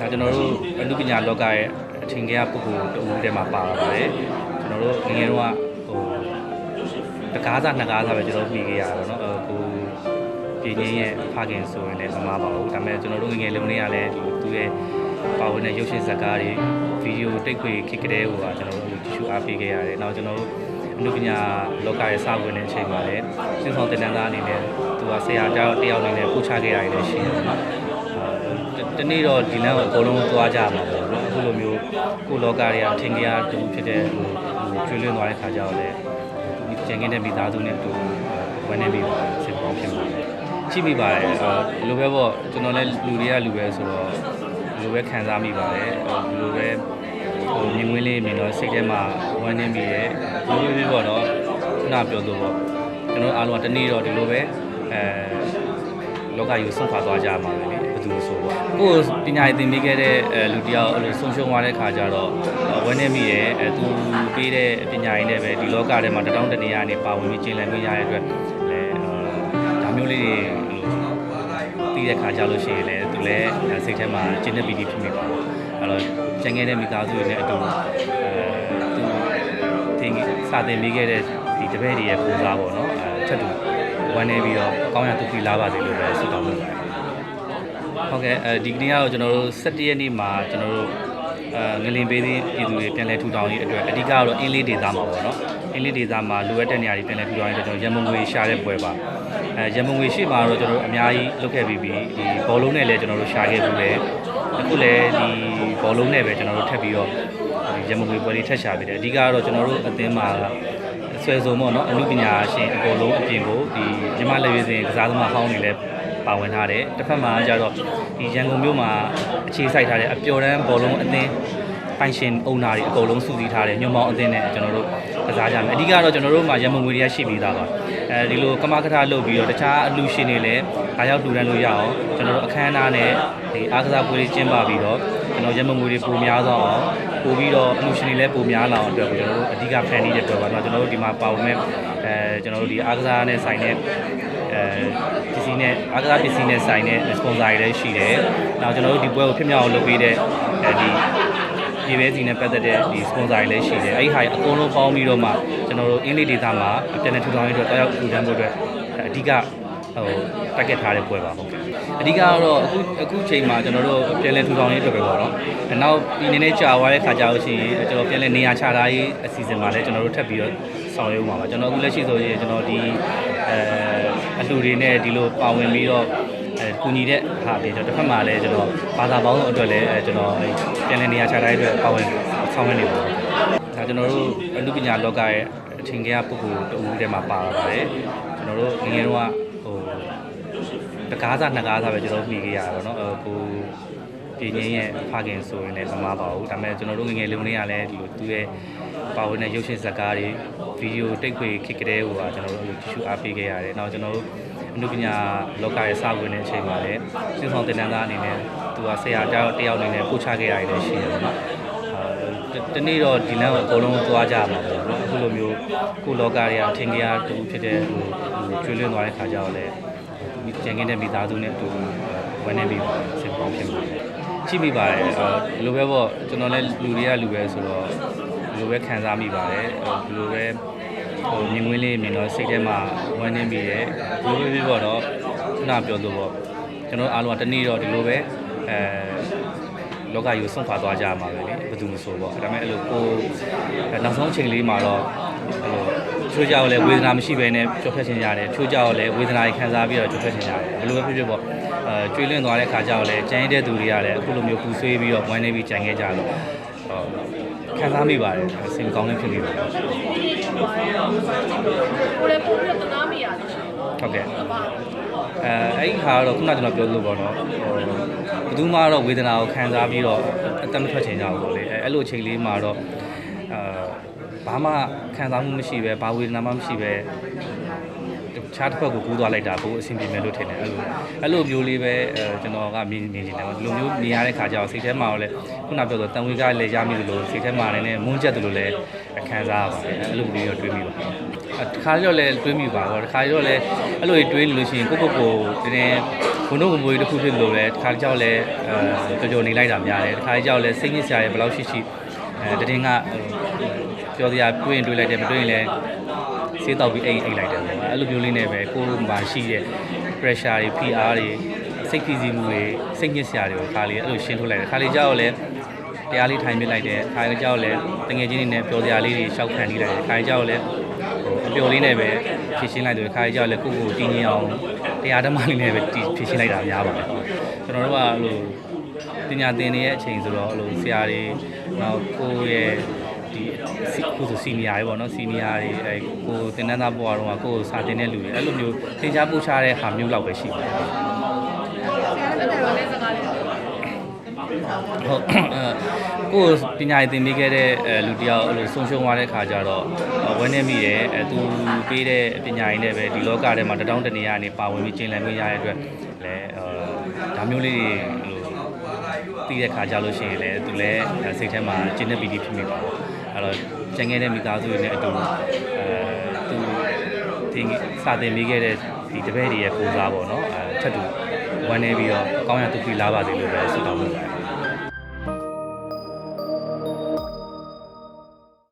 ဒါကျွန်တော်တို့အနုပညာလောကရဲ့အထင်ကြီးပုဂ္ဂိုလ်တူဦးထဲမှာပါလာပါတယ်ကျွန်တော်တို့ငယ်ငယ်တော့ဟိုတကားစားနှစ်ကားစားပဲကျွန်တော်တို့ပြီးခဲ့ရတာပေါ့နော်ဟိုပြည်ငင်းရဲ့ဖခင်ဆိုရင်လည်းမမပါဘူးဒါပေမဲ့ကျွန်တော်တို့ငယ်ငယ်လုံးလေးကလည်းဒီသူ့ရဲ့ပါဝင်တဲ့ရုပ်ရှင်ဇာတ်ကားတွေဗီဒီယိုတိတ်ခွေခစ်ကလေးဟိုကကျွန်တော်တို့ကြည့်ရှုအားပေးခဲ့ရတယ်နောက်ကျွန်တော်တို့အနုပညာလောကရဲ့စဝင်တဲ့အချိန်မှာလည်းစင်ဆောင်တင်နန်းသားအနေနဲ့သူကဆရာတယောက်တယောက်အနေနဲ့ပို့ချခဲ့ရတယ်လည်းရှိတယ်နော် တနေ့တော့ဒီလမ်းကိုအကုန်လုံးသွားကြမှာပေါ့နော်အခုလိုမျိုးကိုလောကတွေကအထင်ကြီးအတူဖြစ်တဲ့ဟိုကျွေးလွန်းသွားတဲ့ခါကျတော့လေဒီကျန်ခဲ့တဲ့မိသားစုနဲ့အတူဝန်းနေပြီးစစ်ပေါင်းဖြစ်ပါတယ်ကြည့်မိပါတယ်အဲလိုပဲပေါ့ကျွန်တော်လည်းလူတွေကလူပဲဆိုတော့လိုပဲခံစားမိပါတယ်ဒီလိုပဲဟိုမြင်ကွင်းလေးမြင်တော့စိတ်ထဲမှာဝန်းနေမိတယ်လိုပဲပဲပေါ့နော်ခုနပြောလို့ပေါ့ကျွန်တော်အားလုံးကတနေ့တော့ဒီလိုပဲအဲလောကကြီးကိုဆုံးခွာသွားကြမှာပဲလေဘယ် သူဆိုတော့ကိုယ်ပညာရေးသင်ပေးခဲ့တဲ့အဲလူတယောက်အဲ့လိုဆုံးရှုံးသွားတဲ့ခါကျတော့ဝန်းနေမိရဲ့အဲသူပေးတဲ့ပညာရေးနဲ့ပဲဒီလောကထဲမှာတတောင်းတနေရနေပါဝင်ပြီးကျင့်လည်ခွင့်ရတဲ့အတွက်လဲဒါမျိုးလေးတွေတည်တဲ့ခါကျလို့ရှိရင်လည်းသူလည်းစိတ်ထဲမှာကျင့်တဲ့ပီတိဖြစ်မိပါဘူးအဲ့တော့ကျန်ခဲ့တဲ့မိသားစုတွေနဲ့အတူအဲသူသင်စာသင်ပေးခဲ့တဲ့ဒီတပည့်တွေရဲ့ပူဇာပေါ့နော်အဲချက်တူဝမ်းနေပြီးတော့ကောင်းရသူပြီလာပါစေလို့ပဲဆုတောင်းလုပ်ပါတယ်။ ဟုတ်ကဲ့အဲဒီကနေ့ကတော့ကျွန်တော်တို့17ရက်နေ့မှာကျွန်တော်တို့အဲငလင်ပေးသည့်ပြည်သူတွေပြန်လည်ထူထောင်ရေးအတွက်အဓိကကတော့အင်းလေးဒေသမှာပေါ့နော်။အင်းလေးဒေသမှာလိုအပ်တဲ့နေရာတွေပြန်လည်ထူထောင်ရေးအတွက်ကျွန်တော်ရန်မုံငွေရှာတဲ့ပွဲပါ။အဲရန်မုံငွေရှိမှာတော့ကျွန်တော်တို့အများကြီးလုပ်ခဲ့ပြီးပြီ။ဒီဘောလုံးနဲ့လည်းကျွန်တော်တို့ရှာခဲ့ပြီးလေ။အခုလည်းဒီဘောလုံးနဲ့ပဲကျွန်တော်တို့ထပ်ပြီးတော့ဒီရန်မုံငွေပွဲလေးထပ်ရှာပြီးတယ်။အဓိကကတော့ကျွန်တော်တို့အသင်းမှာဆွဲစုံပေါ့နော်အမှုပညာရှင်အကုန်လုံးအပြင်ကိုဒီမြမလက်ရွေးစင်ကစားသမားဟောင်းတွေလည်း ပါဝင်ထားတယ်တစ်ဖက်မှာကျတော့ဒီရန်ကုန်မြို့မှာအခြေစိုက်ထားတဲ့အပျော်တမ်းဘောလုံးအသင်းပိုင်ရှင်အုံနာတွေအကုန်လုံးစုစည်းထားတဲ့ညွန်မောင်းအသင်းနဲ့ကျွန်တော်တို့ကစားကြမယ်အဓိကတော့ကျွန်တော်တို့မှာရန်ကုန်ငွေတွေကရှိပြီးသားပါအဲဒီလိုကမကထလုပ်ပြီးတော့တခြားအလူရှင်တွေလည်းအားရောက်တူတန်းလို့ရအောင်ကျွန်တော်တို့အခမ်းအနားနဲ့ဒီအားကစားပွဲလေးကျင်းပပြီးတော့ကျွန်တော်ရန်ကုန်ငွေတွေပိုများသွားအောင်ပို့ပြီးတော့အလူရှင်တွေလည်းပိုများလာအောင်အတွက်ကိုကျွန်တော်တို့အဓိကဖန်တီးတဲ့အတွက်ပါတော့ကျွန်တော်တို့ဒီမှာပါဝင်မဲ့အဲကျွန်တော်တို့ဒီအားကစားနဲ့ဆိုင်တဲ့ အဲပစ္စည်းနဲ့အားကစားပစ္စည်းနဲ့ဆိုင်တဲ့ sponsor တွေလည်းရှိတယ်။နောက်ကျွန်တော်တို့ဒီပွဲကိုဖြစ်မြောက်အောင်လုပ်ပေးတဲ့အဲဒီဒီပဲစီနဲ့ပတ်သက်တဲ့ဒီ sponsor တွေလည်းရှိတယ်။အဲဒီဟာအကုန်လုံးပေါင်းပြီးတော့မှကျွန်တော်တို့အင်းလေးဒေသမှာပြန်လည်ထူထောင်ရေးအတွက်တောက်ရောက်ထူထောင်ဖို့အတွက်အဓိကဟိုတက်ခဲ့ထားတဲ့ပွဲပါဟုတ်ကဲ့အဓိကကတော့အခုအခုချိန်မှာကျွန်တော်တို့ပြန်လည်ထူထောင်ရေးအတွက်ပဲပေါ့နော်နောက်ဒီနေ့နဲ့ကြာသွားတဲ့ခါကြာလို့ရှိရင်ကျွန်တော်ပြန်လည်နေရာချထားရေးအစီအစဉ်မှာလည်းကျွန်တော်တို့ထပ်ပြီးတော့ဆောင်ရွက်ဦးမှာပါကျွန်တော်အခုလက်ရှိဆိုရင်ကျွန်တော်ဒီ အဲအလှူတွေနဲ့ဒီလိုပါဝင်ပြီးတော့အဲကူညီတဲ့ဟာတွေကျွန်တော်တစ်ဖက်မှာလည်းကျွန်တော်ဘာသာပေါင်းစုံအတွက်လည်းအဲကျွန်တော်ပြန်လည်နေရာချထားရေးအတွက်ပါဝင်ဆောင်ရွက်နေပါဘူးဒါကျွန်တော်တို့အမှုပညာလောကရဲ့အထင်ကြီးပုဂ္ဂိုလ်တူဦးထဲမှာပါလာပါတယ်ကျွန်တော်တို့ငယ်ငယ်တော့ဟိုတကားစားနှစ်ကားစားပဲကျွန်တော်ပြီးခဲ့ရတာပေါ့နော်အဲကို ပြည်ငင်းရဲ့ဖခင်ဆိုရင်လည်းမမပါဘူးဒါပေမဲ့ကျွန်တော်တို့ငယ်ငယ်လုံးလေးကလည်းဒီလိုသူ့ရဲ့ပါဝင်တဲ့ရုပ်ရှင်ဇာတ်ကားတွေဗီဒီယိုတိတ်ခွေခစ်ကလေးဟိုကကျွန်တော်တို့ကြည့်ရှုအားပေးခဲ့ရတယ်နောက်ကျွန်တော်တို့အနုပညာလောကရဲ့စဝင်တဲ့အချိန်မှာလည်းစင်ဆောင်တင်နန်းသားအနေနဲ့သူကဆရာတယောက်တယောက်အနေနဲ့ပို့ချခဲ့ရတယ်လည်းရှိတယ်ပေါ့နော်တနေ့တော့ဒီလမ်းကိုအကုန်လုံးသွားကြမှာပေါ့နော်အခုလိုမျိုးကိုလောကတွေကအထင်ကြီးအတူဖြစ်တဲ့ဟိုကျွေးလွန်းသွားတဲ့ခါကျတော့လည်းဒီကျန်ခဲ့တဲ့မိသားစုနဲ့အတူဝန်းနေပြီးစစ်ပေါင်းဖြစ် မှာရှိမိပါတယ်အဲလိုပဲပေါ့ကျွန်တော်လည်းလူတွေကလူပဲဆိုတော့လိုပဲခံစားမိပါတယ်ဒီလိုပဲဟိုမြင်ကွင်းလေးမြင်တော့စိတ်ထဲမှာဝန်းနေမိတယ်လိုပဲပဲပေါ့တော့ခုနပြောလို့ပေါ့ကျွန်တော်အားလုံးကတနေ့တော့ဒီလိုပဲအဲလောကကြီးကိုဆုံးခွာသွားကြမှာပဲလေဘယ်သူမဆိုပေါ့ဒါပေမဲ့အဲ့လိုကိုနောက်ဆုံးအချိန်လေးမှာတော့အဲ့လို ချိုးကြောက်လည်းဝေဒနာမရှိဘဲနဲ့ကြောက်ဖြတ်ခြင်းရတယ်ချိုးကြောက်လည်းဝေဒနာကြီးခံစားပြီးတော့ကြောက်ဖြတ်ခြင်းရတယ်ဘယ်လိုပဲဖြစ်ဖြစ်ပေါ့အဲကျွေးလွင့်သွားတဲ့ခါကျတော့လည်းကြမ်းတဲ့သူတွေကလည်းအခုလိုမျိုးပူဆွေးပြီးတော့ဝမ်းနေပြီးကြံခဲ့ကြတော့ဟောခံစားမိပါတယ်စင်ကောင်းလေးဖြစ်နေပါတယ်ကိုလည်းပို့ပြီးတော့တနာမိရတယ်ရှင်ဟုတ်ကဲ့။ဘာအဲအဲ့ဒီဟာကတော့ခုနကျွန်တော်ပြောလို့ပေါ့နော်ဟိုဘယ်သူမှတော့ဝေဒနာကိုခံစားပြီးတော့အသက်မထွက်ချင်ကြဘူးပေါ့လေအဲအဲ့လိုအချိန်လေးမှာတော့အာ ဘာမှခံစားမှုမရှိပဲဘာဝေဒနာမှမရှိပဲတခြားတစ်ဖက်ကိုကူးသွားလိုက်တာကိုအဆင်ပြေမယ်လို့ထင်တယ်အဲ့လိုအဲ့လိုမျိုးလေးပဲအဲကျွန်တော်ကမြင်မြင်နေတယ်ဒီလိုမျိုးနေရတဲ့ခါကျတော့စိတ်ထဲမှာတော့လေခုနပြောဆိုတန်ဝေကလည်းရမိသလိုစိတ်ထဲမှာလည်းမွန်းချက်သလိုလည်းခံစားရပါတယ်အဲ့လိုမျိုးတော့တွေးမိပါတယ်တခါတော့လည်းတွေးမိပါတော့တခါတော့လည်းအဲ့လိုတွေးနေလို့ရှိရင်ကိုကိုကိုတင်းတင်းဘုံတို့ဘုံဘွေတစ်ခုဖြစ်လို့လဲတစ်ခါကြောက်လဲအဲကြော်ကြော်နေလိုက်တာများတယ်တစ်ခါကြောက်လဲစိတ်ညစ်စရာတွေဘယ်လောက်ရှိရှိအဲတည်င်းက ပြောစရာတွေးရင်တွေးလိုက်တယ်မတွေးရင်လဲစေးတော့ပြီးအိမ်အိမ်လိုက်တယ်ပေါ့အဲ့လိုမျိုးလေးနဲ့ပဲကိုယ်မှာရှိတဲ့ pressure တွေ PR တွေစိတ်ဖိစီးမှုတွေစိတ်ညစ်စရာတွေကိုခါလေးအဲ့လိုရှင်းထုတ်လိုက်တယ်ခါလေးကြောက်လဲတရားလေးထိုင်ပြလိုက်တယ်ခါလေးကြောက်လဲတငယ်ချင်းတွေနဲ့ပြောစရာလေးတွေရှောက်ခံနေလိုက်တယ်ခါလေးကြောက်လဲဟိုအပျော်လေးနဲ့ပဲဖြည့်ရှင်းလိုက်တယ်ခါကြီးကြောက်လဲကိုယ့်ကိုယ်တင်းငင်အောင်တရားဓမ္မလေးနဲ့ပဲတီးဖြည့်ရှင်းလိုက်တာများပါတယ်ကျွန်တော်တို့ကအဲ့လိုပညာသင်နေတဲ့အချိန်ဆိုတော့အဲ့လိုဆရာတွေနောက်ကိုယ့်ရဲ့ ဒီစီကိုဆိုစီနီယာတွေပေါ့နော်စီနီယာတွေအဲကိုယ်တင်တန်းသားဘွားတော့ကိုယ်စာတင်တဲ့လူတွေအဲ့လိုမျိုးသင်ကြားပို့ချတဲ့ဟာမျိုးလောက်ပဲရှိပါတယ်အဲ့ဒါလည်းစကားလေးဟုတ်အဲကိုယ်ပညာရေးသင်ပေးခဲ့တဲ့အဲလူတယောက်အဲ့လိုဆုံးရှုံးသွားတဲ့ခါကျတော့ဝန်းနေမိတယ်အဲသူပေးတဲ့ပညာရေးနဲ့ပဲဒီလောကထဲမှာတတောင်းတနေရနေပါဝင်ပြီးကျင့်လည်ခွင့်ရတဲ့အတွက်လည်းအဲဒါမျိုးလေးတွေဟိုတည်တဲ့ခါကြလို့ရှိရင်လည်းသူလည်းစိတ်ထဲမှာကျင့်တဲ့ပီတိဖြစ်မိပါဘူး အဲ့တော့ကျန်ခဲ့တဲ့မိသားစုတွေနဲ့အတူအဲသူဒီစာသင်ပေးခဲ့တဲ့ဒီတပည့်တွေရဲ့ကိုစားပေါ့နော်အဲထပ်တူဝမ်းနေပြီးတော့ကောင်းရသူပြီလာပါစေလို့ပဲဆုတောင်းလုပ်ပါတယ်